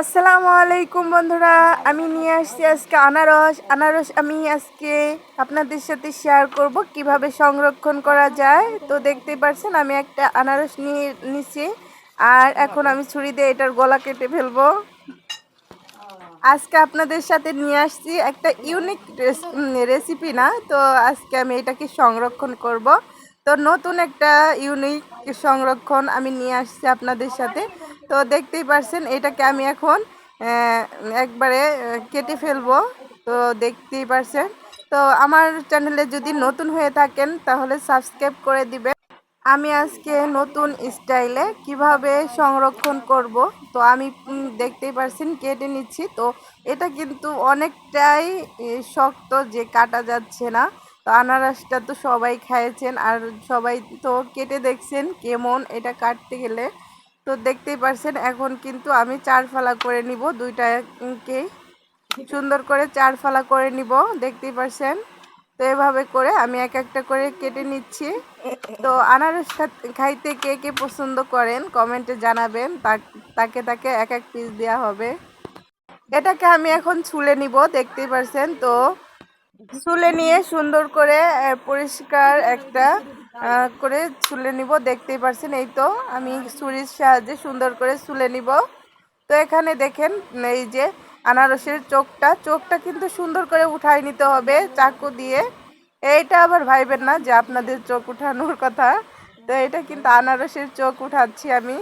আসসালামু আলাইকুম বন্ধুরা, আমি নিয়ে আসছি আজকে আনারস। আনারস আমি আজকে আপনাদের সাথে শেয়ার করব কীভাবে সংরক্ষণ করা যায়। তো দেখতেই পাচ্ছেন আমি একটা আনারস নিয়ে নিছি। আর এখন আমি ছুরি দিয়ে এটার গলা কেটে ফেলব। আজকে আপনাদের সাথে নিয়ে আসছি একটা ইউনিক রেসিপি না, তো আজকে আমি এটাকে সংরক্ষণ করব। তো নতুন একটা ইউনিক সংরক্ষণ আমি নিয়ে আসছি আপনাদের সাথে। তো দেখতেই পারছেন, এটাকে আমি এখন একবারে কেটে ফেলব। তো দেখতেই পারছেন। তো আমার চ্যানেলে যদি নতুন হয়ে থাকেন, তাহলে সাবস্ক্রাইব করে দিবেন। আমি আজকে নতুন স্টাইলে কীভাবে সংরক্ষণ করব, তো আমি দেখতেই পারছেন, কেটে নিচ্ছি। তো এটা কিন্তু অনেকটাই শক্ত যে কাটা যাচ্ছে না। তো আনারসটা তো সবাই খাইয়েছেন আর সবাই তো কেটে দেখছেন কেমন এটা কাটতে গেলে। তো দেখতেই পারছেন, এখন কিন্তু আমি চার ফালা করে নিব দুইটাকে সুন্দর করে চার ফালা করে নিব, দেখতেই পারছেন? তো এভাবে করে আমি এক একটা করে কেটে নিচ্ছি। তো আনারস খাইতে কে কে পছন্দ করেন কমেন্টে জানাবেন। তাকে তাকে এক এক পিস দেওয়া হবে। এটাকে আমি এখন ছুলে নিব, দেখতেই পারছেন? তো ছুলে নিয়ে সুন্দর করে পরিষ্কার একটা করে ছুলে নিব, দেখতেই পারছেন, এই তো আমি ছুরির সাহায্যে সুন্দর করে ছুলে নিব। তো এখানে দেখেন, এই যে আনারসের চোখটা চোখটা কিন্তু সুন্দর করে উঠাই নিতে হবে চাকু দিয়ে। এইটা আবার ভাইবেন না যে আপনাদের চোখ উঠানোর কথা। তো এটা কিন্তু আনারসের চোখ উঠাচ্ছি আমি।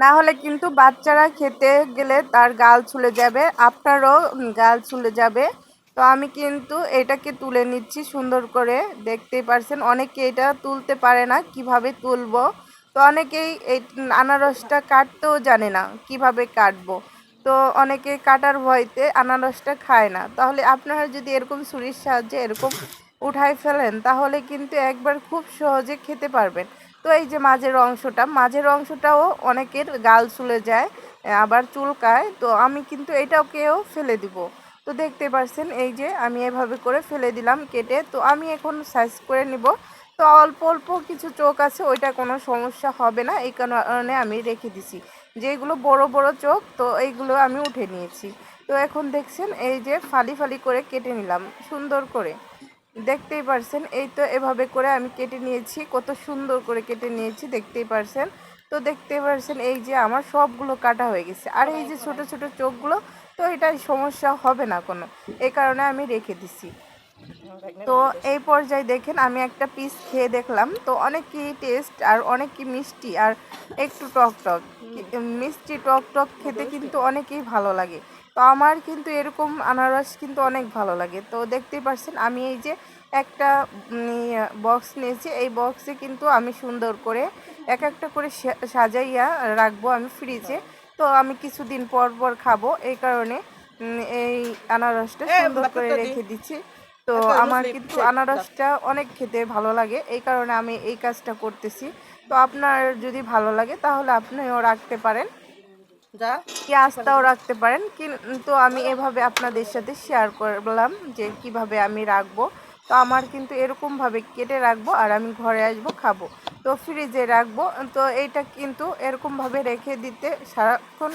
না হলে কিন্তু বাচ্চারা খেতে গেলে তার গাল ছুলে যাবে, আপনারও গাল ছুলে যাবে। তো আমি কিন্তু এটাকে তুলে নিচ্ছি সুন্দর করে। দেখতেই পারছেন, অনেকে এটা তুলতে পারে না, কীভাবে তুলবো? তো অনেকেই এই আনারসটা কাটতেও জানে না, কীভাবে কাটবো? তো অনেকে কাটার ভয়তে আনারসটা খায় না। তাহলে আপনারা যদি এরকম ছুরির সাহায্যে এরকম উঠাই ফেলেন, তাহলে কিন্তু একবার খুব সহজে খেতে পারবেন। তো এই যে মাঝের অংশটা, মাঝের অংশটাও অনেকের গাল চুলে যায়, আবার চুলকায়, তো আমি কিন্তু এটাকেও ফেলে দিব। তো দেখতে পাচ্ছেন এই যে আমি এভাবে করে ফেলে দিলাম কেটে। তো আমি এখন সাইজ করে নিব। তো অল্প অল্প কিছু চোখ আছে, ওইটা কোনো সমস্যা হবে না। এই কারণে আমি রেখে দিছি। যেগুলো বড় বড় চোখ, তো এইগুলো আমি উঠে নিয়েছি। তো এখন দেখছেন, এই যে ফালি ফালি করে কেটে নিলাম, সুন্দর করে। দেখতেই পারছেন, এই তো এভাবে করে আমি কেটে নিয়েছি, কত সুন্দর করে কেটে নিয়েছি, দেখতেই পারছেন। তো দেখতে পারছেন, এই যে আমার সবগুলো কাটা হয়ে গেছে। আর এই যে ছোট ছোট চোখগুলো তো এটা সমস্যা হবে না কোনো। এই কারণে আমি রেখে দিছি। তো এই পর্যায়ে দেখেন আমি একটা পিস খেয়ে দেখলাম। তো অনেকই টেস্ট আর অনেকই মিষ্টি আর একটু টক টক। মিষ্টি টক টক খেতে কিন্তু অনেকেই ভালো লাগে। তো আমার কিন্তু এরকম আনারস কিন্তু অনেক ভালো লাগে। তো দেখতেই পাচ্ছেন আমি এই যে একটা বক্স নিয়েছি। এই বক্সে কিন্তু আমি সুন্দর করে এক একটা করে সাজাইয়া রাখব আমি ফ্রিজে তো আমি কিছুদিন পর পর খাব এই কারণে এই আনারসটা সুন্দর করে রেখে দিচ্ছি। তো আমার কিন্তু আনারসটা অনেক খেতে ভালো লাগে এই কারণে আমি এই কাজটা করতেছি। তো আপনার যদি ভালো লাগে তাহলে আপনিও রাখতে পারেন। যা। পেঁয়াজটাও রাখতে পারেন। কিন্তু আমি এভাবে আপনাদের সাথে শেয়ার করলাম যে কীভাবে আমি রাখব। তো আমার কিন্তু এরকমভাবে কেটে রাখব আর আমি ঘরে আসব, খাব। তো ফ্রিজে রাখব। তো এইটা কিন্তু এরকমভাবে রেখে দিতে সারাক্ষণ